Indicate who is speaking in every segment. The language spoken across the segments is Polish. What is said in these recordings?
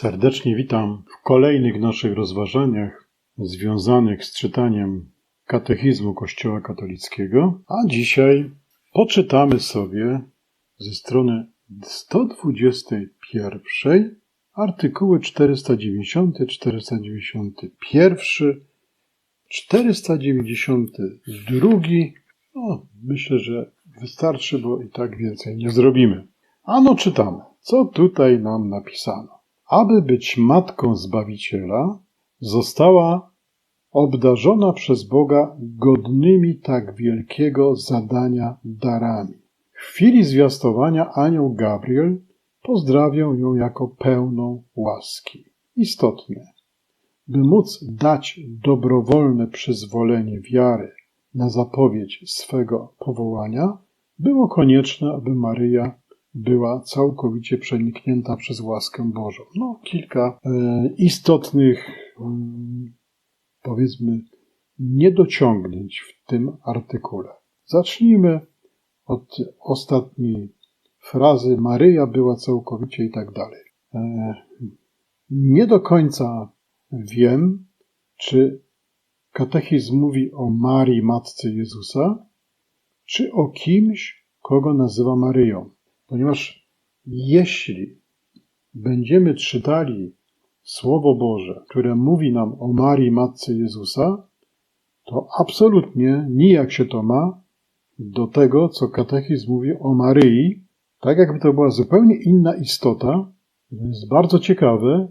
Speaker 1: Serdecznie witam w kolejnych naszych rozważaniach związanych z czytaniem katechizmu Kościoła katolickiego, a dzisiaj poczytamy sobie ze strony 121 artykuły 490, 491, 492. No, myślę, że wystarczy, bo i tak więcej nie zrobimy. Ano czytamy, co tutaj nam napisano. Aby być matką Zbawiciela, została obdarzona przez Boga godnymi tak wielkiego zadania darami. W chwili zwiastowania anioł Gabriel pozdrawiał ją jako pełną łaski. Istotnie, by móc dać dobrowolne przyzwolenie wiary na zapowiedź swego powołania, było konieczne, aby Maryja była całkowicie przeniknięta przez łaskę Bożą. No, kilka e, istotnych, mm, powiedzmy, niedociągnięć w tym artykule. Zacznijmy od ostatniej frazy Maryja była całkowicie i tak dalej. E, nie do końca wiem, czy katechizm mówi o Marii, matce Jezusa, czy o kimś, kogo nazywa Maryją. Ponieważ jeśli będziemy czytali Słowo Boże, które mówi nam o Marii, Matce Jezusa, to absolutnie nijak się to ma do tego, co katechizm mówi o Maryi, tak jakby to była zupełnie inna istota. To jest bardzo ciekawe.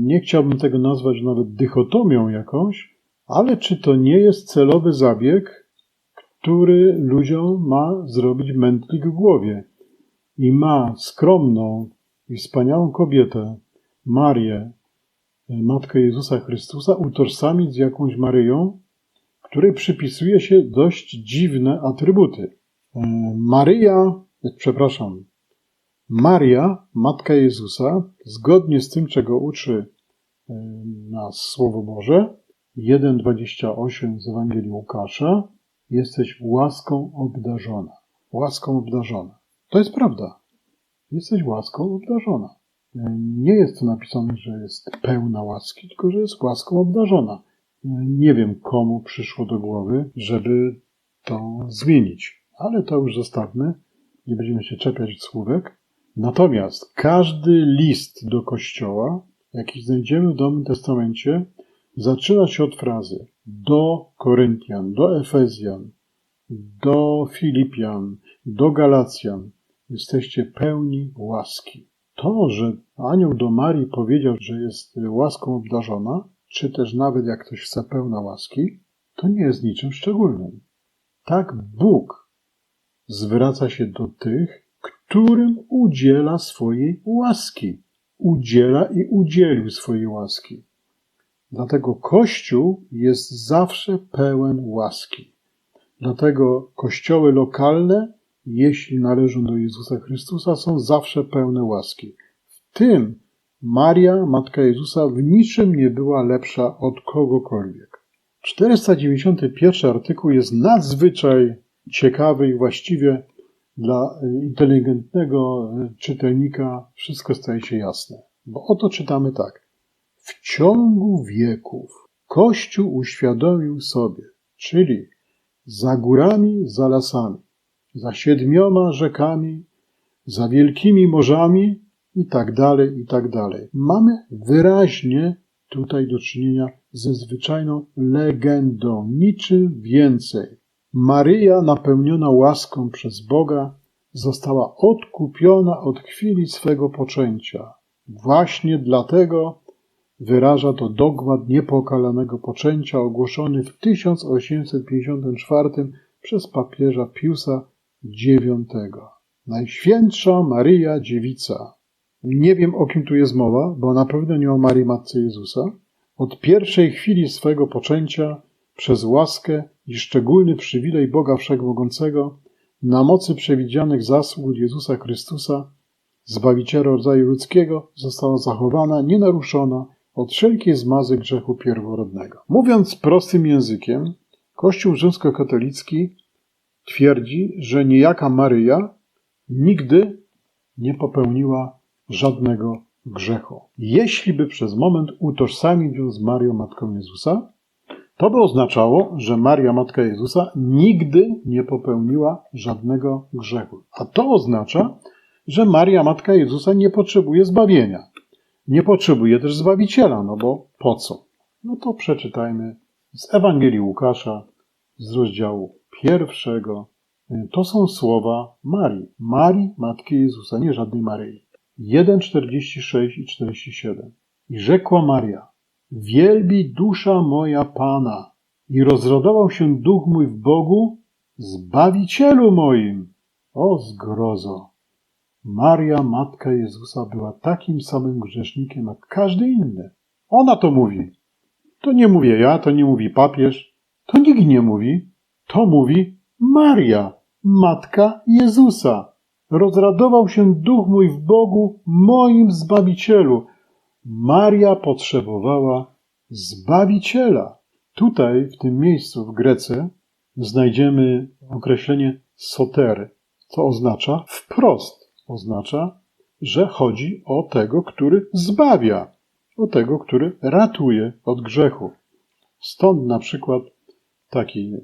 Speaker 1: Nie chciałbym tego nazwać nawet dychotomią jakąś, ale czy to nie jest celowy zabieg, który ludziom ma zrobić mętlik w głowie. I ma skromną i wspaniałą kobietę, Marię, Matkę Jezusa Chrystusa, utożsamić z jakąś Maryją, której przypisuje się dość dziwne atrybuty. E, Maryja, przepraszam, Maria, Matka Jezusa, zgodnie z tym, czego uczy e, nas Słowo Boże, 1,28 z Ewangelii Łukasza, Jesteś łaską obdarzona. Łaską obdarzona. To jest prawda. Jesteś łaską obdarzona. Nie jest to napisane, że jest pełna łaski, tylko że jest łaską obdarzona. Nie wiem, komu przyszło do głowy, żeby to zmienić, ale to już zostawmy. Nie będziemy się czepiać słówek. Natomiast każdy list do kościoła, jaki znajdziemy w Nowym Testamencie, zaczyna się od frazy do Koryntian, do Efezjan, do Filipian, do Galacjan. Jesteście pełni łaski. To, że anioł do Marii powiedział, że jest łaską obdarzona, czy też nawet jak ktoś chce pełna łaski, to nie jest niczym szczególnym. Tak Bóg zwraca się do tych, którym udziela swojej łaski. Udziela i udzielił swojej łaski. Dlatego Kościół jest zawsze pełen łaski. Dlatego kościoły lokalne, jeśli należą do Jezusa Chrystusa, są zawsze pełne łaski. W tym Maria, Matka Jezusa, w niczym nie była lepsza od kogokolwiek. 491 artykuł jest nadzwyczaj ciekawy i właściwie dla inteligentnego czytelnika wszystko staje się jasne. Bo oto czytamy tak. W ciągu wieków Kościół uświadomił sobie, czyli za górami, za lasami, za siedmioma rzekami, za wielkimi morzami i tak dalej, i tak dalej. Mamy wyraźnie tutaj do czynienia ze zwyczajną legendą, niczym więcej. Maryja, napełniona łaską przez Boga, została odkupiona od chwili swego poczęcia. Właśnie dlatego Wyraża to dogmat niepokalanego poczęcia ogłoszony w 1854 przez papieża Piusa IX. Najświętsza Maryja Dziewica. Nie wiem o kim tu jest mowa, bo na pewno nie o Marii Matce Jezusa. Od pierwszej chwili swego poczęcia przez łaskę i szczególny przywilej Boga Wszechmogącego na mocy przewidzianych zasług Jezusa Chrystusa, Zbawiciela rodzaju ludzkiego, została zachowana, nienaruszona od wszelkiej zmazy grzechu pierworodnego. Mówiąc prostym językiem, Kościół rzymskokatolicki twierdzi, że niejaka Maryja nigdy nie popełniła żadnego grzechu. Jeśli by przez moment utożsamić ją z Marią Matką Jezusa, to by oznaczało, że Maria Matka Jezusa nigdy nie popełniła żadnego grzechu. A to oznacza, że Maria Matka Jezusa nie potrzebuje zbawienia. Nie potrzebuje też Zbawiciela, no bo po co? No to przeczytajmy z Ewangelii Łukasza, z rozdziału pierwszego. To są słowa Marii. Marii, Matki Jezusa, nie żadnej Maryi. 1, 46 i 47. I rzekła Maria, wielbi dusza moja Pana i rozradował się duch mój w Bogu, Zbawicielu moim. O zgrozo! Maria, Matka Jezusa, była takim samym grzesznikiem jak każdy inny. Ona to mówi. To nie mówię ja, to nie mówi papież, to nikt nie mówi. To mówi Maria, Matka Jezusa. Rozradował się duch mój w Bogu, moim Zbawicielu. Maria potrzebowała Zbawiciela. Tutaj, w tym miejscu w Grece, znajdziemy określenie sotery, co oznacza wprost. Oznacza, że chodzi o tego, który zbawia, o tego, który ratuje od grzechu. Stąd na przykład taki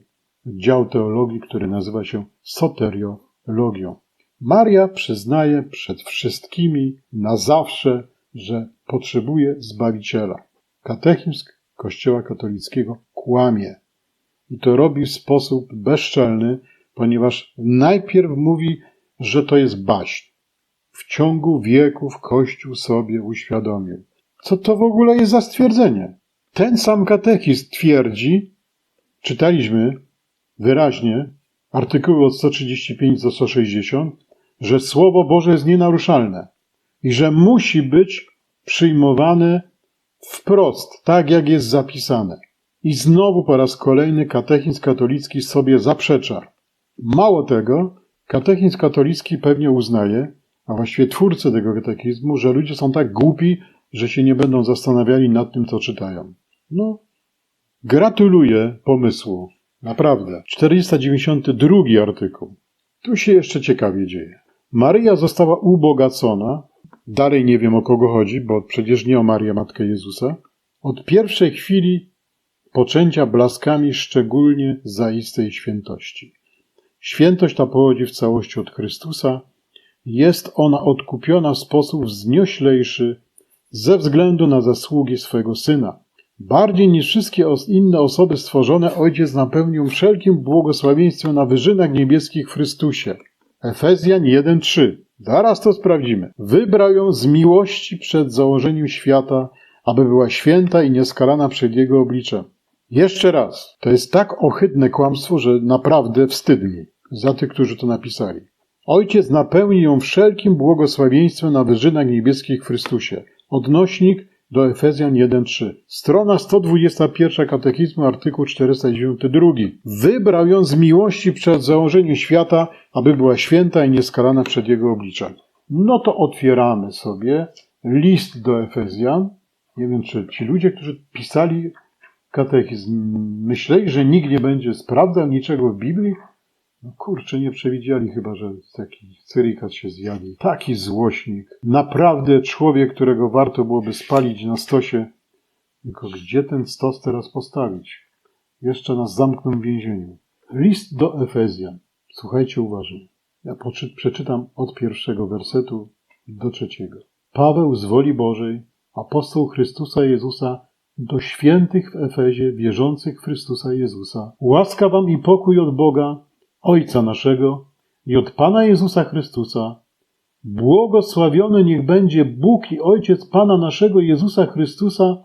Speaker 1: dział teologii, który nazywa się soteriologią. Maria przyznaje przed wszystkimi na zawsze, że potrzebuje Zbawiciela. Katechizm Kościoła katolickiego kłamie. I to robi w sposób bezczelny, ponieważ najpierw mówi, że to jest baśń. W ciągu wieków Kościół sobie uświadomił. Co to w ogóle jest za stwierdzenie? Ten sam katechizm twierdzi, czytaliśmy wyraźnie artykuły od 135 do 160, że Słowo Boże jest nienaruszalne i że musi być przyjmowane wprost, tak jak jest zapisane. I znowu po raz kolejny katechizm katolicki sobie zaprzecza. Mało tego, katechizm katolicki pewnie uznaje, a właściwie twórcy tego katechizmu, że ludzie są tak głupi, że się nie będą zastanawiali nad tym, co czytają. No, gratuluję pomysłu. Naprawdę. 492 artykuł. Tu się jeszcze ciekawie dzieje. Maryja została ubogacona, dalej nie wiem o kogo chodzi, bo przecież nie o Marię Matkę Jezusa, od pierwszej chwili poczęcia blaskami szczególnie zaistej świętości. Świętość ta pochodzi w całości od Chrystusa, jest ona odkupiona w sposób wznioślejszy ze względu na zasługi swego Syna. Bardziej niż wszystkie inne osoby stworzone, Ojciec napełnił wszelkim błogosławieństwem na wyżynach niebieskich w Chrystusie. Efezjan 1:3. Zaraz to sprawdzimy. Wybrał ją z miłości przed założeniem świata, aby była święta i nieskalana przed Jego obliczem. Jeszcze raz. To jest tak ohydne kłamstwo, że naprawdę wstyd mi za tych, którzy to napisali. Ojciec napełni ją wszelkim błogosławieństwem na wyżynach niebieskich w Chrystusie. Odnośnik do Efezjan 1.3. Strona 121 Katechizmu, artykuł 492. Wybrał ją z miłości przed założeniem świata, aby była święta i nieskalana przed Jego obliczem. No to otwieramy sobie list do Efezjan. Nie wiem, czy ci ludzie, którzy pisali katechizm, myśleli, że nikt nie będzie sprawdzał niczego w Biblii, no kurczę, nie przewidzieli chyba, że taki cyrikat się zjawi. Taki złośnik. Naprawdę człowiek, którego warto byłoby spalić na stosie. Tylko gdzie ten stos teraz postawić? Jeszcze nas zamkną w więzieniu. List do Efezjan. Słuchajcie uważnie. Ja przeczytam od pierwszego wersetu do trzeciego. Paweł z woli Bożej, apostoł Chrystusa Jezusa, do świętych w Efezie, wierzących w Chrystusa Jezusa. Łaska wam i pokój od Boga, Ojca naszego i od Pana Jezusa Chrystusa. Błogosławiony niech będzie Bóg i Ojciec Pana naszego Jezusa Chrystusa,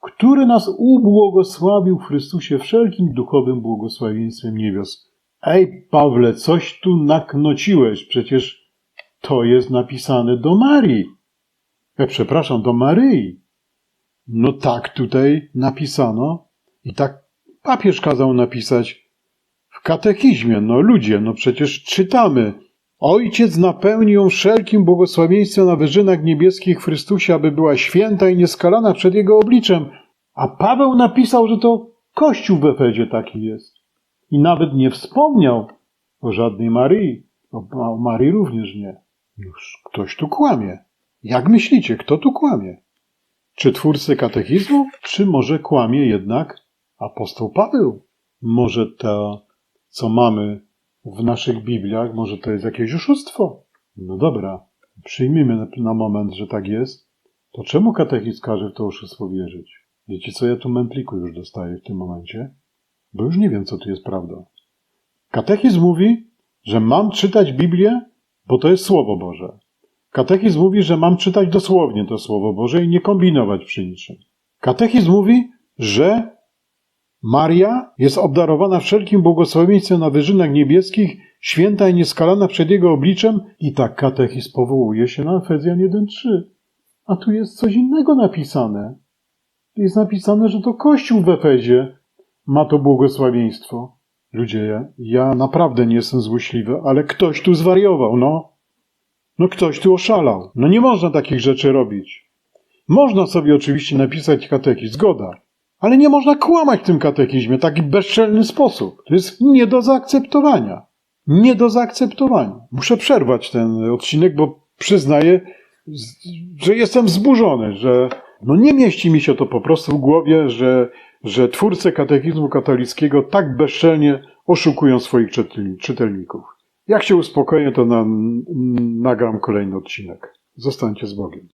Speaker 1: który nas ubłogosławił w Chrystusie wszelkim duchowym błogosławieństwem niebios. Ej, Pawle, coś tu naknociłeś, przecież to jest napisane do Marii. Ja przepraszam, do Maryi. No tak tutaj napisano i tak papież kazał napisać katechizmie, no ludzie, no przecież czytamy. Ojciec napełni ją wszelkim błogosławieństwem na wyżynach niebieskich w Chrystusie, aby była święta i nieskalana przed Jego obliczem. A Paweł napisał, że to Kościół w Efezie taki jest. I nawet nie wspomniał o żadnej Maryi. O, Marii również nie. Już ktoś tu kłamie. Jak myślicie, kto tu kłamie? Czy twórcy katechizmu, czy może kłamie jednak apostoł Paweł? Może to, co mamy w naszych Bibliach, może to jest jakieś oszustwo? No dobra, przyjmijmy na, moment, że tak jest. To czemu katechizm każe w to oszustwo wierzyć? Wiecie co, ja tu mętliku już dostaję w tym momencie, bo już nie wiem, co tu jest prawda. Katechizm mówi, że mam czytać Biblię, bo to jest Słowo Boże. Katechizm mówi, że mam czytać dosłownie to Słowo Boże i nie kombinować przy niczym. Katechizm mówi, że Maria jest obdarowana wszelkim błogosławieństwem na wyżynach niebieskich, święta i nieskalana przed Jego obliczem i tak katechizm powołuje się na Efezjan 1.3. A tu jest coś innego napisane. Jest napisane, że to Kościół w Efezie ma to błogosławieństwo. Ludzie, ja, naprawdę nie jestem złośliwy, ale ktoś tu zwariował, no. No ktoś tu oszalał. No nie można takich rzeczy robić. Można sobie oczywiście napisać katechizm, zgoda. Ale nie można kłamać w tym katechizmie w taki bezczelny sposób. To jest nie do zaakceptowania. Nie do zaakceptowania. Muszę przerwać ten odcinek, bo przyznaję, że jestem wzburzony, że no nie mieści mi się to po prostu w głowie, że, że twórcy katechizmu katolickiego tak bezczelnie oszukują swoich czytelni- czytelników. Jak się uspokoję, to na, nagram kolejny odcinek. Zostańcie z Bogiem.